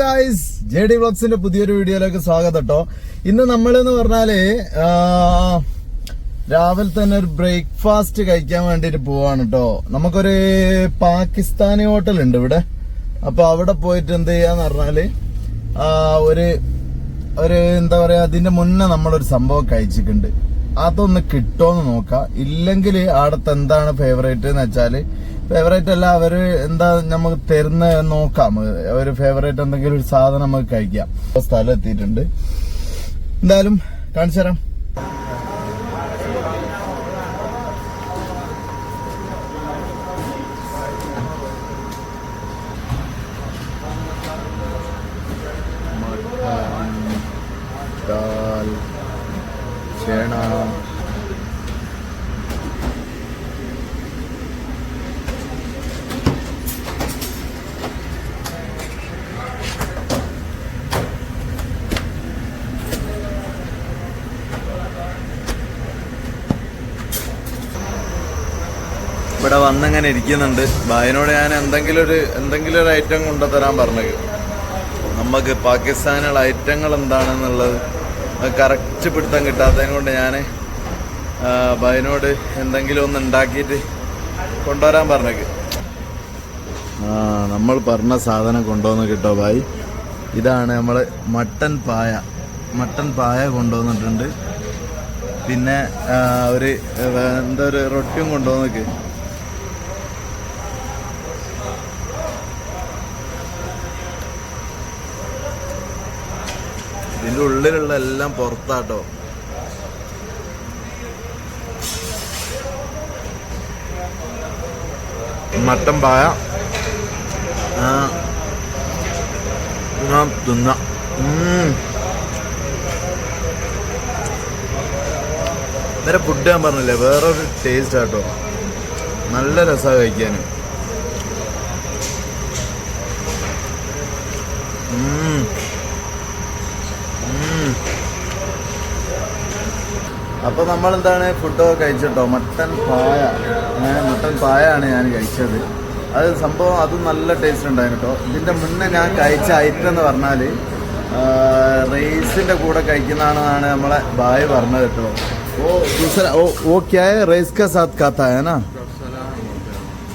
Guys J D വ്ളോഗ്സിന്റെ പുതിയൊരു വീഡിയോയിലേക്ക് സ്വാഗതം കേട്ടോ ഇന്ന് നമ്മൾ എന്ന് പറഞ്ഞാൽ രാവിലെ തന്നെ ഒരു ബ്രേക്ക്ഫാസ്റ്റ് കഴിക്കാൻ വേണ്ടിട്ട് പോവാണ് കേട്ടോ നമുക്കൊരു പാകിസ്ഥാനി ഹോട്ടൽ ഉണ്ട് ഇവിടെ. അപ്പൊ അവിടെ പോയിട്ട് എന്ത് ചെയ്യാന്ന് പറഞ്ഞാൽ ഒരു ഒരു എന്താ പറയാ അതിന്റെ മുന്നേ നമ്മളൊരു സംഭവം കഴിച്ചിട്ടുണ്ട്. അതൊന്ന് കിട്ടോന്ന് നോക്കാം. ഇല്ലെങ്കിൽ അവിടത്തെ എന്താണ് ഫേവറേറ്റ് എന്ന് വെച്ചാൽ ഫേവറേറ്റ് അല്ല അവർ എന്താ നമുക്ക് തരുന്ന നോക്കാം. ഒരു ഫേവറേറ്റ് എന്തെങ്കിലും ഒരു സാധനം നമുക്ക് കഴിക്കാം. സ്ഥലം എത്തിയിട്ടുണ്ട്. എന്തായാലും കാണിച്ചു തരാം ഇവിടെ വന്നങ്ങനെ ഇരിക്കുന്നുണ്ട്. ഭായനോട് ഞാൻ എന്തെങ്കിലും ഒരു എന്തെങ്കിലും ഒരു ഐറ്റം കൊണ്ടുതരാൻ പറഞ്ഞത്. നമുക്ക് പാകിസ്ഥാനുള്ള ഐറ്റങ്ങൾ എന്താണെന്നുള്ളത് കറക്റ്റ് പിടുത്തം കിട്ടാത്തതിന് കൊണ്ട് ഞാൻ ബായനോട് എന്തെങ്കിലും ഒന്ന് ഉണ്ടാക്കിയിട്ട് കൊണ്ടുവരാൻ പറഞ്ഞത്. നമ്മൾ പറഞ്ഞ സാധനം കൊണ്ടുവന്ന് കിട്ടോ ഭായി. ഇതാണ് നമ്മൾ മട്ടൻ പായ. മട്ടൻ പായ കൊണ്ടുവന്നിട്ടുണ്ട്. പിന്നെ ഒരു എന്താ ഒരു റൊട്ടിയും കൊണ്ടുവന്നേക്ക്. ഇതിന്റെ ഉള്ളിലുള്ള എല്ലാം പുറത്താട്ടോ. മട്ടൻ പായ. തിന്ന. നേരെ ഫുഡ് ഞാൻ പറഞ്ഞില്ലേ വേറൊരു ടേസ്റ്റ് ആട്ടോ. നല്ല രസമാണ് കഴിക്കാൻ ഉം അപ്പൊ നമ്മൾ എന്താണ് ഫുഡൊക്കെ കഴിച്ചിട്ടോ? മട്ടൻ പായ. മട്ടൻ പായാണ് ഞാൻ കഴിച്ചത്. അത് സംഭവം അത് നല്ല ടേസ്റ്റ് ഉണ്ടായിരുന്നു കേട്ടോ ഇതിന്റെ മുന്നേ ഞാൻ കഴിച്ച ഐറ്റം എന്ന് പറഞ്ഞാൽ റൈസിന്റെ കൂടെ കഴിക്കുന്നതാണെന്നാണ് നമ്മളെ ബായ് പറഞ്ഞത് കേട്ടോ ഓ ദൂസര ഓ ഓ? റൈസ് കാ സാത്ത് കാത്താ ഹൈ നാ?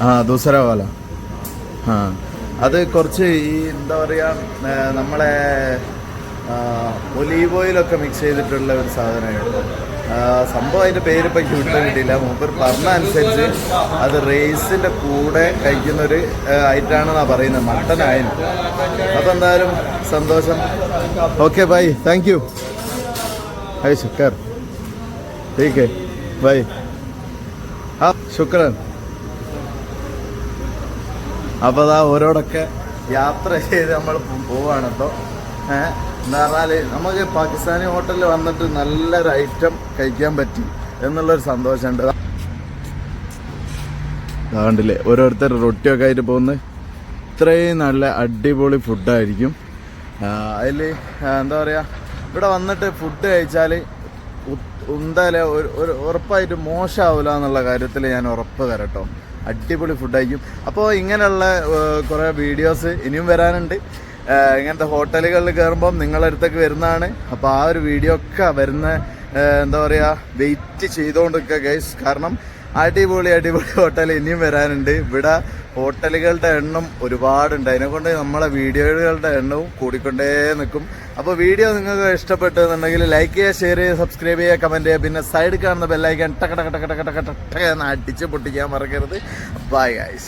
ആ ദൂസര വാല. ആ അത് കുറച്ച് ഈ എന്താ പറയാ ഏ, നമ്മളെ ഒലീവ് ഓയിലൊക്കെ മിക്സ് ചെയ്തിട്ടുള്ള ഒരു സാധനമാണ് സംഭവം അതിന്റെ പേരിപ്പോൾ കിട്ടാൻ കിട്ടിയില്ല. മൂപ്പർ പറഞ്ഞ അനുസരിച്ച് അത് റേസിന്റെ കൂടെ കഴിക്കുന്നൊരു ഐറ്റാണെന്നാണ് പറയുന്നത്. മട്ടൻ ആയിരുന്നു എന്തായാലും സന്തോഷം. Okay bye. Thank you high ശുക്കർ ടീക്ക് ബൈ. ആ ശുക്രൻ. അപ്പോൾ അതാ ഓരോടൊക്കെ യാത്ര ചെയ്ത് നമ്മൾ പോവാണ്. എന്താ പറഞ്ഞാൽ നമുക്ക് പാകിസ്ഥാനി ഹോട്ടലിൽ വന്നിട്ട് നല്ലൊരു ഐറ്റം കഴിക്കാൻ പറ്റി എന്നുള്ളൊരു സന്തോഷമുണ്ട്. അതുകൊണ്ടില്ലേ ഓരോരുത്തർ റൊട്ടിയൊക്കെ ആയിട്ട് പോകുന്നത് ഇത്രയും നല്ല അടിപൊളി ഫുഡായിരിക്കും അതിൽ എന്താ പറയുക ഇവിടെ വന്നിട്ട് ഫുഡ് കഴിച്ചാൽ എന്തായാലും ഒരു ഒരു ഉറപ്പായിട്ട് മോശമാവില്ല എന്നുള്ള കാര്യത്തിൽ ഞാൻ ഉറപ്പ് തരട്ടോ. അടിപൊളി ഫുഡായിരിക്കും അപ്പോൾ ഇങ്ങനെയുള്ള കുറേ വീഡിയോസ് ഇനിയും വരാനുണ്ട്. ഇങ്ങനത്തെ ഹോട്ടലുകളിൽ കയറുമ്പം നിങ്ങളടുത്തേക്ക് വരുന്നതാണ്. അപ്പോൾ ആ ഒരു വീഡിയോ ഒക്കെ വരുന്ന എന്താ പറയുക വെയിറ്റ് ചെയ്തുകൊണ്ടിരിക്കുക ഗൈസ് കാരണം അടിപൊളി അടിപൊളി ഹോട്ടൽ ഇനിയും വരാനുണ്ട്. ഇവിടെ ഹോട്ടലുകളുടെ എണ്ണം ഒരുപാടുണ്ട്. അതിനെക്കൊണ്ട് നമ്മളെ വീഡിയോകളുടെ എണ്ണവും കൂടിക്കൊണ്ടേ നിൽക്കും. അപ്പോൾ വീഡിയോ നിങ്ങൾക്ക് ഇഷ്ടപ്പെട്ടെന്നുണ്ടെങ്കിൽ ലൈക്ക് ചെയ്യുക ഷെയർ ചെയ്യുക സബ്സ്ക്രൈബ് ചെയ്യുക കമന്റ് ചെയ്യുക. പിന്നെ സൈഡ് കാണുന്ന ബെല്ലൈക്കൻ ടക ടക ടക ടക ടക ടക എന്ന് അടിച്ച് പൊട്ടിക്കാൻ മറക്കരുത്. Bye guys